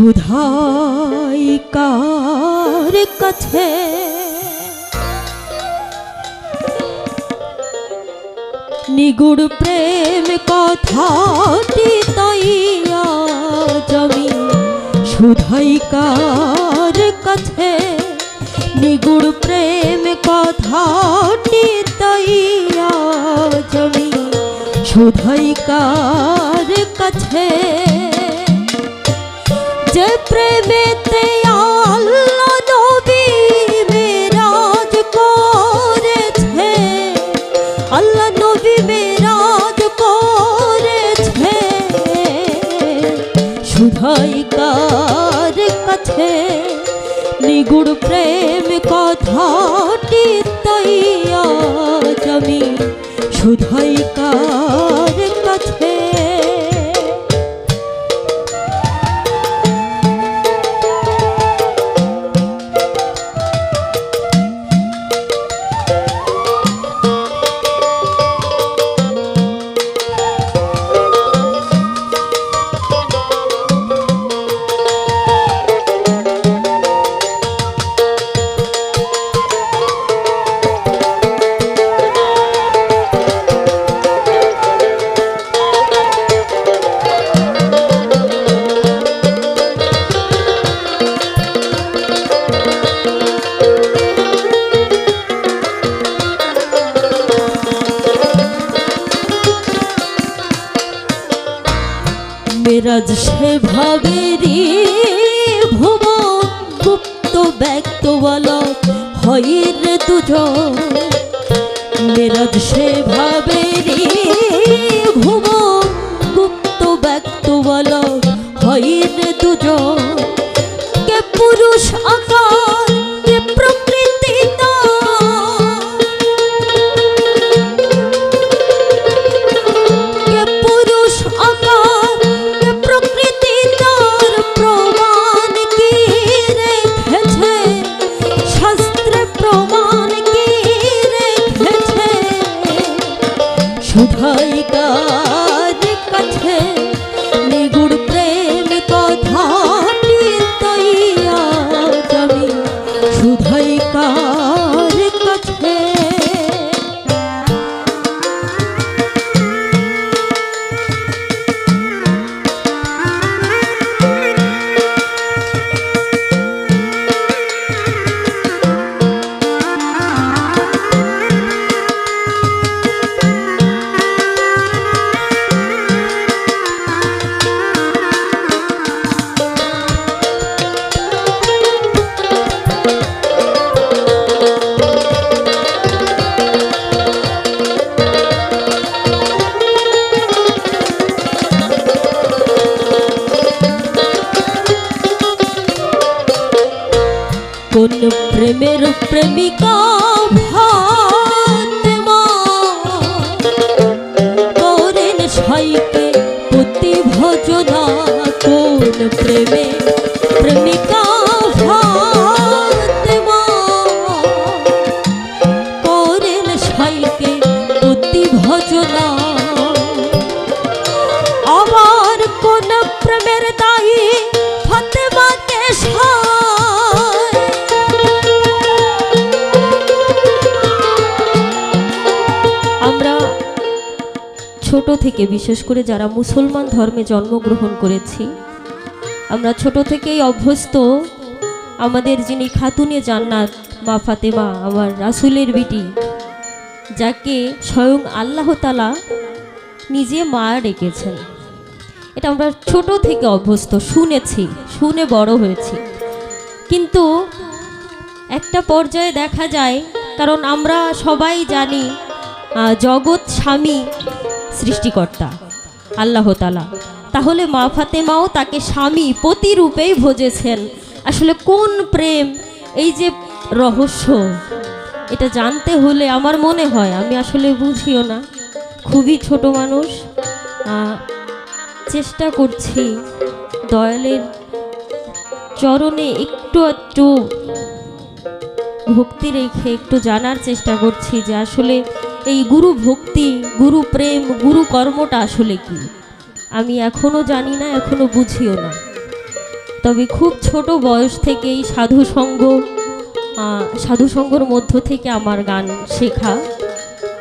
সুধাই কার কাছে নিগুড় প্রেম কথাটি তাইয়া জমি সুধাই কার কাছে নিগুড় প্রেম কথাটি তাইয়া জমি সুধাই কার কাছে যে প্রেমেতে কাছে নিগুড় প্রেম কথাটি তাইয়া জমি কার কাছে মেরাজ সেভাবে ভাবেরি ভুবন, গুপ্ত ব্যক্ত বলা হয় রে দুজন। মেরাজ সে ভাবেরি ভুবন, গুপ্ত ব্যক্ত বলা হয় কে পুরুষ কোন প্রেমের প্রেমিকা ভাতেমা করেন সাইকে প্রতি ভজনা কোন প্রেমে থেকে, বিশেষ করে যারা মুসলমান ধর্মে জন্মগ্রহণ করেছি, আমরা ছোট থেকেই অভ্যস্ত। আমাদের যিনি খাতুনে জান্নাত, মা ফাতেমা, আমার রাসুলের বিটি, যাকে স্বয়ং আল্লাহ তালা নিজে মা রেখেছেন এটা আমরা ছোট থেকে অভ্যস্ত, শুনেছি, শুনে বড় হয়েছি। কিন্তু একটা পর্যায়ে দেখা যায়, কারণ আমরা সবাই জানি জগৎ স্বামী সৃষ্টিকর্তা। আল্লাহ তালা তাহলে মা ফাতেমাও তাকে স্বামী প্রতিরূপেই ভোজেছেন। আসলে কোন প্রেম? এই যে রহস্য, এটা জানতে হলে আমার মনে হয়, আমি আসলে বুঝিও না। খুবই ছোট মানুষ চেষ্টা করছি দয়ালের চরণে একটু একটু ভক্তি রেখে একটু জানার চেষ্টা করছি যে আসলে এই গুরু ভক্তি গুরু প্রেম গুরু কর্মটা আসলে কি? আমি এখনও জানি না এখনও বুঝিও না। তবে খুব ছোট বয়স থেকেই সাধু সঙ্গ আহ, সাধু সঙ্গর মধ্য থেকে আমার গান শেখা।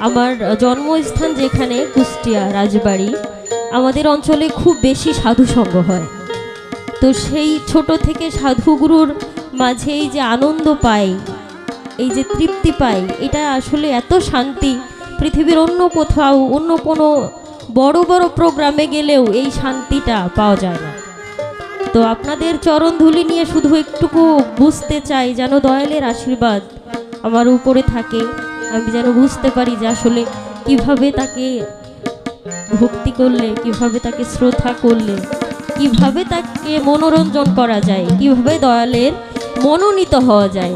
আমার জন্মস্থান যেখানে কুষ্টিয়া রাজবাড়ি আমাদের অঞ্চলে খুব বেশি সাধু সঙ্গ হয়। তো সেই ছোট থেকে সাধুগুরুর মাঝে এই যে আনন্দ পাই এই যে তৃপ্তি পাই এটা আসলে এত শান্তি পৃথিবীর অন্য কোথাও, অন্য কোনো বড় বড় প্রোগ্রামে গেলেও এই শান্তিটা পাওয়া যায় না। তো আপনাদের চরণ ধুলি নিয়ে শুধু একটুকু বুঝতে চাই, যেন দয়ালের আশীর্বাদ আমার উপরে থাকে। আমি যেন বুঝতে পারি যে আসলে কীভাবে তাকে ভক্তি করলে, কীভাবে তাকে শ্রদ্ধা করলে, কীভাবে তাকে মনোরঞ্জন করা যায়, কীভাবে দয়ালের মনোনীত হওয়া যায়।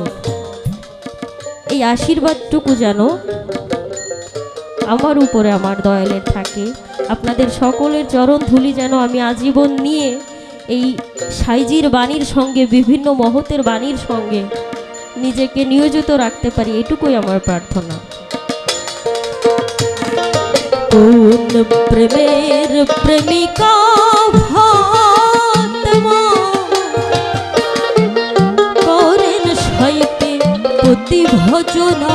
এই আশীর্বাদটুকু যেন আমার উপরে আমার দয়ালের থাকে। আপনাদের সকলের চরণ ধুলি যেন আমি আজীবন নিয়ে এই সাইজির বাণীর সঙ্গে, বিভিন্ন মহতের বাণীর সঙ্গে নিজেকে নিয়োজিত রাখতে পারি, এটুকুই আমার প্রার্থনা। প্রেমের প্রেমিকা ভজনা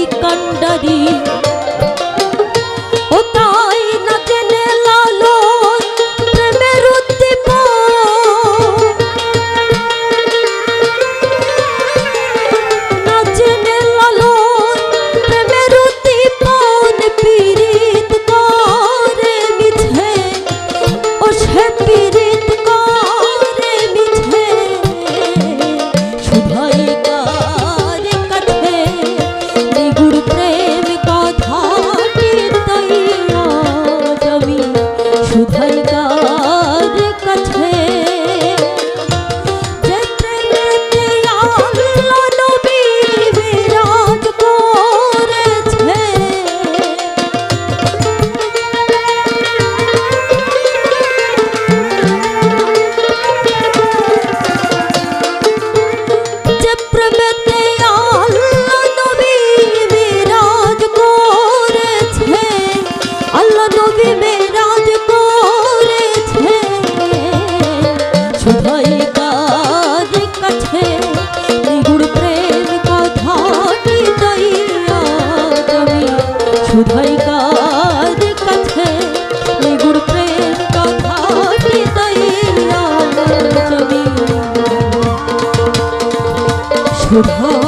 শুধু